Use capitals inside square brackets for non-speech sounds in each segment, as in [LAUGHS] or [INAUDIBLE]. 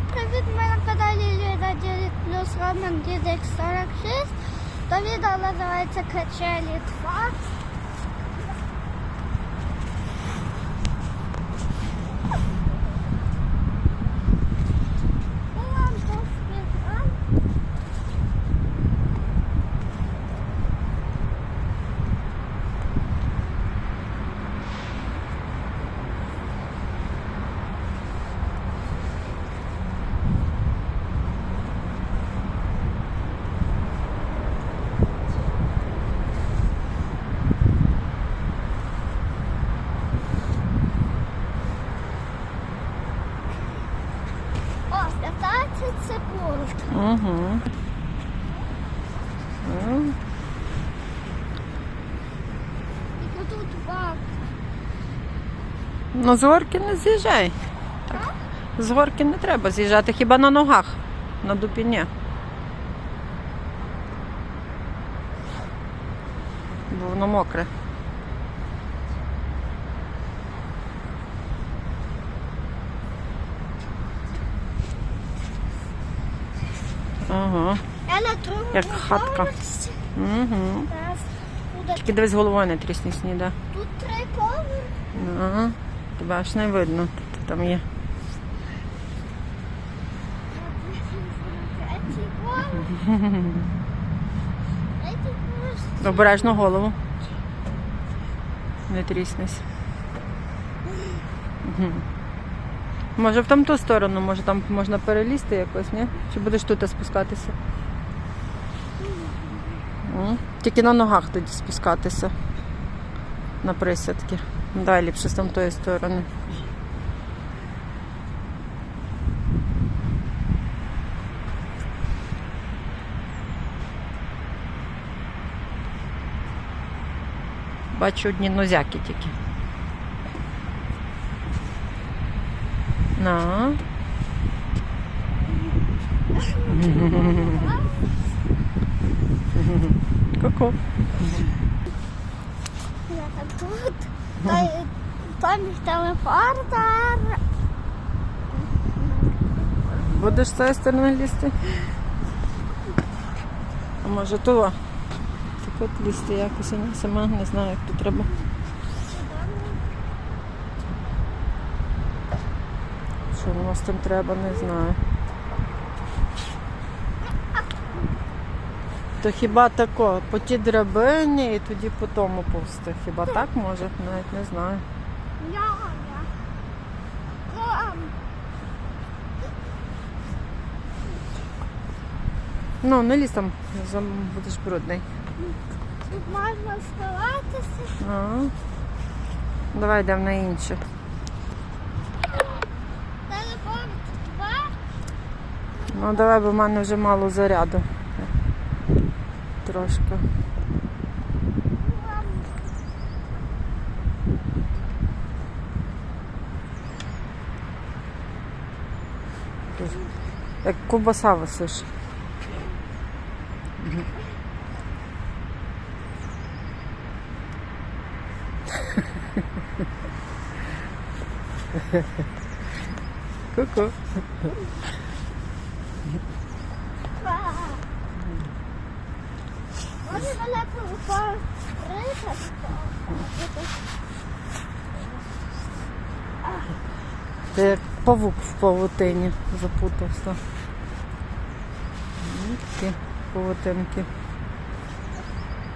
привіт! Ми на каналі 9 плюс Роман Дідик 46. То відео називається Качелі 2. Секунд. Угу. І тут бак. Ну, з горки не з'їжджай. Так. З горки не треба з'їжджати, хіба на ногах, на дупіні. Бо воно мокре. Ага. Як хатка. Угу. Тільки дивись головою не трісні сніда. тут три поверхи. Ага. Тебе аж не видно, тут там є. Обережно голову. Не тріснись. Може в там ту сторону, може там можна перелізти якось, ні? Чи будеш тут спускатися? Тільки на ногах тоді спускатися. На присядки. Далі з там тої сторони. Бачу одні нозяки тільки. На. Ку-ку. Тут. Та Там телефон. Будеш з цієї лізти? А може того? Так от лізти якось, я сама не знаю, як тут треба. Що воно з тим треба, не знаю. То хіба тако, по тій драбині і тоді по тому повсти. Хіба так може? Навіть не знаю. Я, я. Ну, не лізь там, будеш брудний. Тут можна сховатися. Давай йдемо на інше. Телефон два. Ну давай, бо в мене вже мало заряду. Трошки. Як кубаса висиш. Ку-ку. Може мене порити? Ти як павук в павутині запутався. М, Такі павутинки.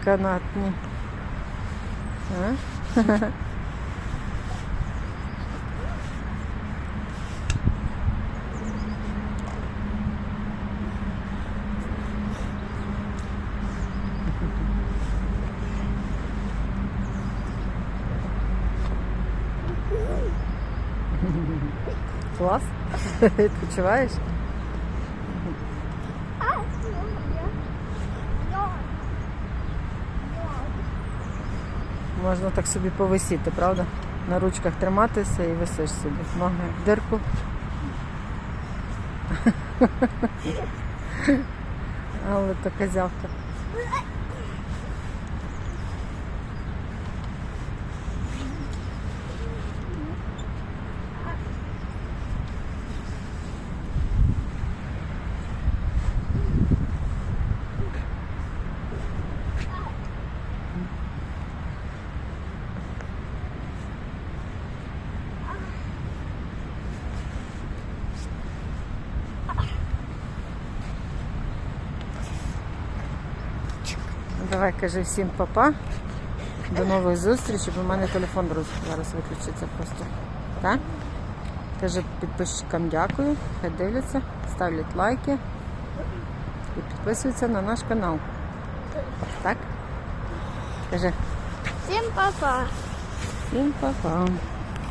Канатні. А? [LAUGHS] [LAUGHS] Клас? Відпочиваєш? [LAUGHS] Можна так собі повисіти, правда? На ручках триматися і висиш собі. Ноги в дирку. [LAUGHS] Але то козявка. Давай кажи всім папа. До нових зустрічей, бо в мене телефон зараз виключиться просто. Так? Кажи підписчикам дякую, хай дивляться, ставлять лайки і підписуються на наш канал. Так? Кажи Всім па-па! всім па-па.